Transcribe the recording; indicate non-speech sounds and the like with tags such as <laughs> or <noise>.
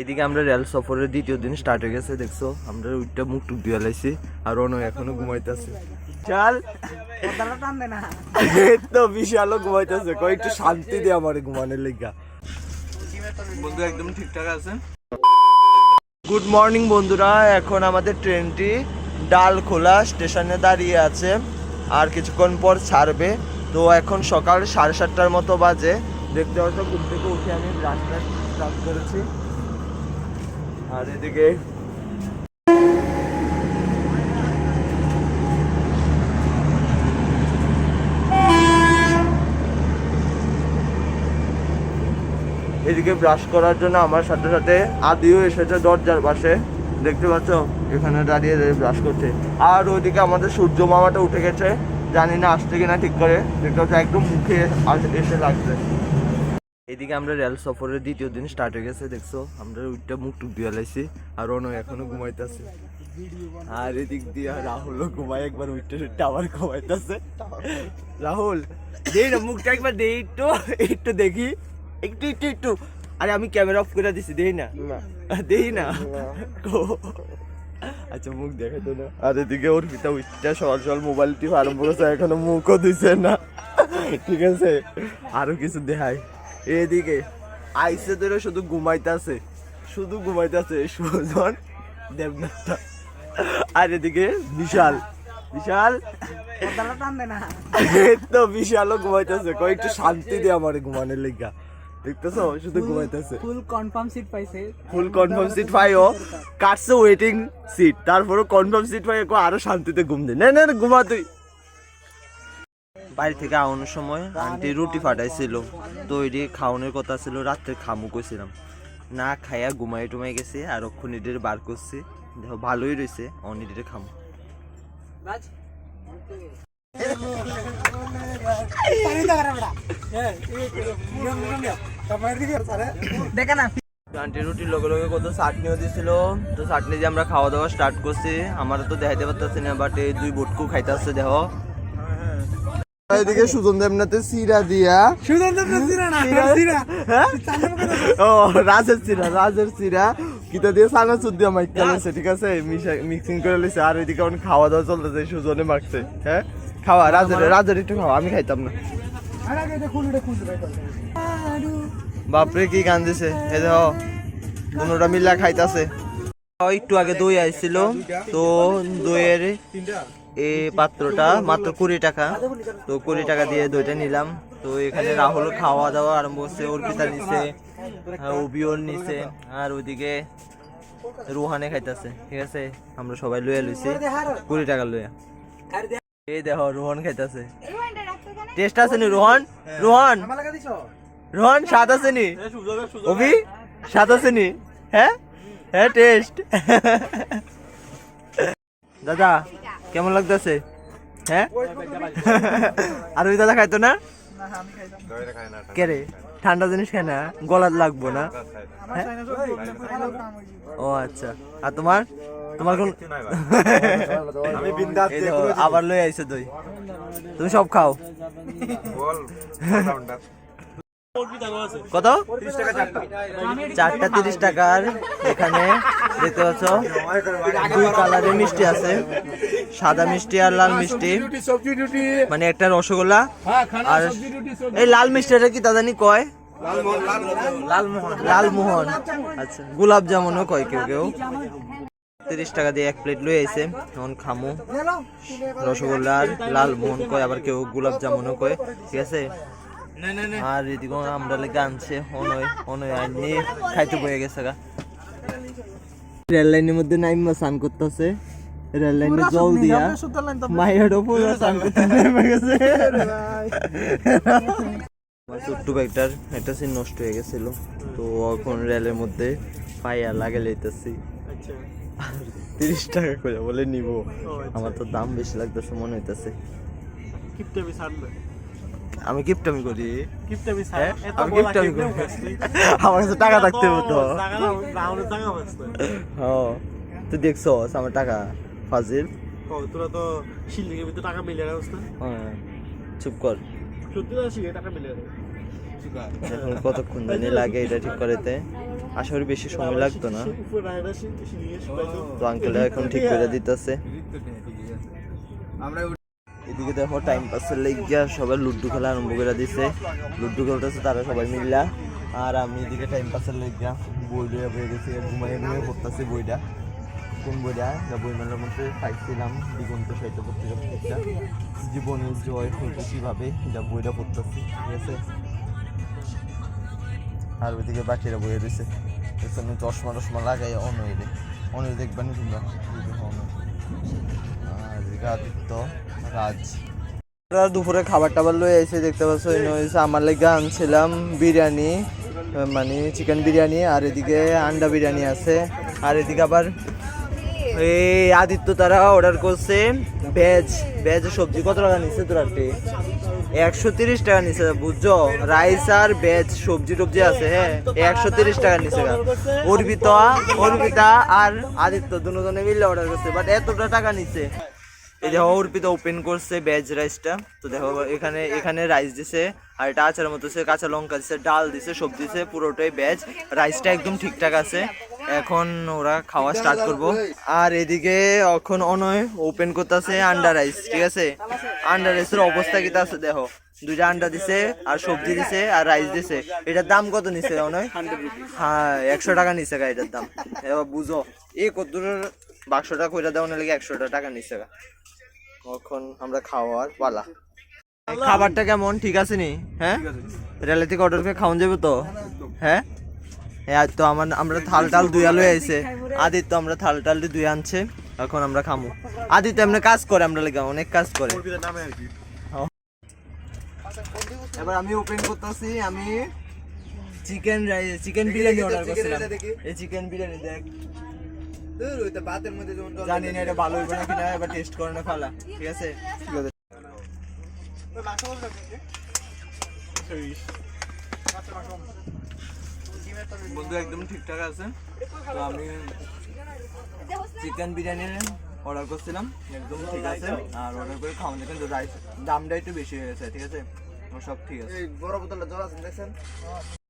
এদিকে আমরা রেল সফরের দ্বিতীয় দিন স্টার্ট হয়ে গেছে দেখছ? আমরা ওইটা মুখ টুক দিয়ে লাইছি আর অন্য এখনও ঘুমাইতেছে। চাল। <laughs> তো বিশালও ঘুমাইতেছে। কই একটু শান্তি দে আমার ঘুমানোর লেগা। বন্ধু একদম ঠিকঠাক আছে গুড মর্নিং বন্ধুরা। এখন আমাদের ট্রেনটি ডালখোলা স্টেশনে দাঁড়িয়ে আছে। আর কিছুক্ষণ পর ছাড়বে। তো এখন সকাল সাড়ে সাতটার মতো বাজে। দেখতে হয়তো ঘুম থেকে উঠে আমি ব্রাশ করেছি। আর এদিকে এদিকে ব্রাশ করার জন্য আমার সাথে সাথে আদিও এসেছে দরজার পাশে। দেখতে পাচ্ছ? এখানে দাঁড়িয়ে ব্রাশ করছে। আর ওইদিকে আমাদের সূর্য মামাটা উঠে গেছে। জানি না আসছে কিনা ঠিক করে। দেখতে পাচ্ছ, একদম মুখে এসে লাগছে। এদিকে আমরা রেল সফরের দ্বিতীয় দিন স্টার্ট হয়ে গেছে দেখছ? আমরা ওইটা মুখ টুক দিয়ে লাইছি আর অন্য এখনও ঘুমাইতেছে। আর এদিক দিয়ে রাহুলও ঘুমায় একবার উইটটা আবার ঘুমাইতেছে। রাহুল দেই না মুখটা একবার দেই একটু একটু দেখি। একটু একটু একটু। আরে আমি ক্যামেরা অফ করে দিছি দেই না। দেই না। আচ্ছা মুখ দেখে তো না। আর এদিকে ওর পিতা উইটটা সকাল সকাল মোবাইলটি আরম্ভ করেছে এখনও মুখও দিছে না। ঠিক আছে? আরও কিছু দেখাই। এদিকে আইসে ধরে শুধু ঘুমাইতেছে। শুধু ঘুমাইতেছে সুজন দেবনাথটা। আর এদিকে বিশাল। বিশাল? তো বিশালও ঘুমাইতেছে। কই একটু শান্তি দে আমার ঘুমানোর লেগা। দেখতেছো? শুধু ঘুমাইতেছে। ফুল কনফার্ম সিট পাইছে। ফুল কনফার্ম সিট পাইও কাটছে ওয়েটিং সিট তারপরে কনফার্ম সিট পাই আরও শান্তিতে ঘুম দে। না না, ঘুমা তুই। বাইরে থেকে আওয়ানোর সময় আন্টি রুটি ফাটাইছিল তো এটি খাওয়ানোর কথা ছিল রাত্রে খামু কইছিলাম। না খাইয়া ঘুমাই টুমাই গেছে আর অক্ষণ এটির বার করছে। দেখো ভালোই রয়েছে অনিডিরে খামু। দেখে না। আন্টি রুটির লগে লগে কত চাটনিও দিছিল তো চাটনি দিয়ে আমরা খাওয়া দাওয়া স্টার্ট করছি। আমার তো দেখাইতে পারতেছি না বাট এই দুই বটকু খাইতেছে দেহ এদিকে সুজন দেবনাথের সিরা দিয়া হ্যাঁ? ও রাজের সিরা রাজের সিরা। কিতা দিয়ে সানা সুদ দিয়ে মাইক চালাইছে ঠিক আছে? মিক্সিং করে লিছে আর এদিকে অনেক খাওয়া দাওয়া চলতেছে সুজনে মাখছে হ্যাঁ? খাওয়া রাজের রাজের একটু খাওয়া আমি খাইতাম না। বাপরে কি গান দিছে? এই দেখো দুটা মিল্লা খাইতাছে। একটু আগে দই আইছিল। তো দইয়ের এই পাত্রটা মাত্র কুড়ি টাকা। তো কুড়ি টাকা দিয়ে দইটা নিলাম। তো এখানে রাহুল খাওয়া দাওয়া আরম্ভ করছে, অর্পিতা নিছে অভিয়ন নিছে, আর ওইদিকে রুহানে খাইতেছে। ঠিক আছে, আমরা সবাই লইয়া লইছি। কুড়ি টাকা লইয়া। এই দেখো, রোহন খাইতেছে। টেস্ট আছে নি, রোহন? রোহন? রোহন, স্বাদ আছে নি? অভি, স্বাদ আছে নি? হ্যাঁ? হ্যাঁ টেস্ট। দাদা কেমন লাগতেছে? হ্যাঁ? আর ওই দাদা খাইতো না? কে রে? ঠান্ডা জিনিস খায় না? গলার লাগবো না? হ্যাঁ? ও আচ্ছা। আর তোমার? তোমার কোন আবার লই আইছে দই। তুমি সব খাও। কত? চারটা তিরিশ টাকার এখানে দেখতে পাচ্ছ? দুই কালারের মিষ্টি আছে। সাদা মিষ্টি আর লাল মিষ্টি। মানে একটা রসগোল্লা আর এই লাল মিষ্টিটা কি দাদানি কয়? লালমোহন আচ্ছা গোলাপ জামুনও কয় কেউ কেউ? তিরিশ টাকা দিয়ে এক প্লেট লই আইছে এখন খামু। রসগোল্লা আর লালমোহন কয় আবার কেউ গোলাপ জামুনও কয় ঠিক আছে? আর এদিকে আমরা লেগে আনছে অনয় অনয় আইনি খাইতে বয়ে গেছে গা। রেল লাইনের মধ্যে নাইমা স্নান করতেছে। রেল লাইনে জল দিয়া মায়ের করতে নেমে গেছে আমার ছোট্ট বাইকটার একটা সিন নষ্ট হয়ে গেছিল তো এখন রেলের মধ্যে পাইয়া লাগে লইতেছি তিরিশ টাকা করে বলে নিব আমার তো দাম বেশি লাগতেছে মনে হইতেছে আমি কিপটামি করি হ্যাঁ? আমি কিপটামি করি আমার কাছে টাকা থাকতে হতো হ্যাঁ তুই দেখছ আমার টাকা ফাজিল। তোরা তো ভিতরে টাকা মিলে অবস্থা হ্যাঁ চুপ কর। সত্যি শিখে টাকা মিলে এখন কতক্ষণ জানি লাগে এটা ঠিক করতে। আশা করি বেশি সময় লাগতো না। তো আঙ্কেল এখন ঠিক করে দিতেছে। এদিকে দেখো টাইম পাসের লেগিয়া সবাই লুড্ডু খেলা আরম্ভ করে দিছে। লুড্ডু খেলতেছে তারা সবাই মিললা আর আমি এদিকে টাইম পাসের লেগিয়া বই লইয়া বয়ে গেছি ঘুমাই ঘুমিয়ে পড়তেছি বইটা। কোন বইটা, যা বই মেলার মধ্যে পাইছিলাম, দিগন্ত সাহিত্য পত্রিকা জীবনের জয় হইতে কীভাবে এটা বইটা পড়তেছি, ঠিক আছে? আর ওইদিকে বাকিরা বইয়ে দিছে। এখানে চশমা টশমা লাগাই অনইরে অনই দেখবেন তোমরা? আর আদিত্য রাজ। দুপুরে খাবার টাবার লয়ে এসে দেখতে পাচ্ছ হয়েছে আমার লেগে আনছিলাম বিরিয়ানি মানে চিকেন বিরিয়ানি, আর এদিকে আন্ডা বিরিয়ানি আছে। আর এদিকে আবার এই আদিত্য তারা অর্ডার করছে। ভেজ ভেজ সবজি। কত টাকা নিচ্ছে তোর তোরাটি একশো তিরিশ টাকা নিচ্ছে বুঝছ? রাইস আর ভেজ সবজি টবজি আছে হ্যাঁ? একশো তিরিশ টাকা নিচ্ছে। অর্পিতা অর্পিতা আর আদিত্য দুজনে মিলে অর্ডার করছে বাট এতটা টাকা নিছে। এই দেখো অর্পিতা ওপেন করছে ভেজ রাইসটা। তো দেখো, এখানে এখানে রাইস দিছে, আর এটা আচারের মতো কাঁচা লঙ্কা দিছে, ডাল দিছে সবজি দিছে, পুরোটাই ভেজ রাইসটা একদম ঠিকঠাক আছে। এখন ওরা খাওয়া স্টার্ট করব। আর এদিকে এখন অনয় ওপেন করতেছে আন্ডা রাইস, ঠিক আছে? আন্ডা রাইসের অবস্থা কি আছে দেখো। দুইটা আন্ডা দিছে, আর সবজি দিছে, আর রাইস দিছে। এটার দাম কত নিছে অনয়? হ্যাঁ একশো টাকা নিছে গা এটার দাম। বুঝো এই কত বাক্সটা কইরা দেওয়া লাগে একশোটা টাকা নিছে? গা এখন আমরা খাওয়ার পালা। খাবারটা কেমন? ঠিক আছে নি? হ্যাঁ? রেলে থেকে অর্ডার করে খাওয়ান যাবে তো? হ্যাঁ? হ্যাঁ তো আমার আমরা থাল টাল দুই আলো আইছে। আদিত্য আমরা থাল টাল দুই আনছে। এখন আমরা খামু। আদিত্য এমনি কাজ করে আমরা লেগে অনেক কাজ করে। এবার আমি ওপেন করতেছি আমি chicken rice chicken biryani order করছিলাম। এই চিকেন বিরিয়ানি দেখ। ভাতের মধ্যে যেমন জানি না এটা ভালো হইবে নাকি না এবার টেস্ট করে না ফালা ঠিক আছে? ঠিক আছে। বন্ধু একদম ঠিকঠাক আছে। তো আমি চিকেন বিরিয়ানি অর্ডার করছিলাম একদম ঠিক আছে। আর অর্ডার করে খাওয়ানো কিন্তু রাইস দামটা একটু বেশি হয়ে গেছে ঠিক আছে? সব ঠিক আছে। এই বড় বোতলটা জল আছে দেখছেন?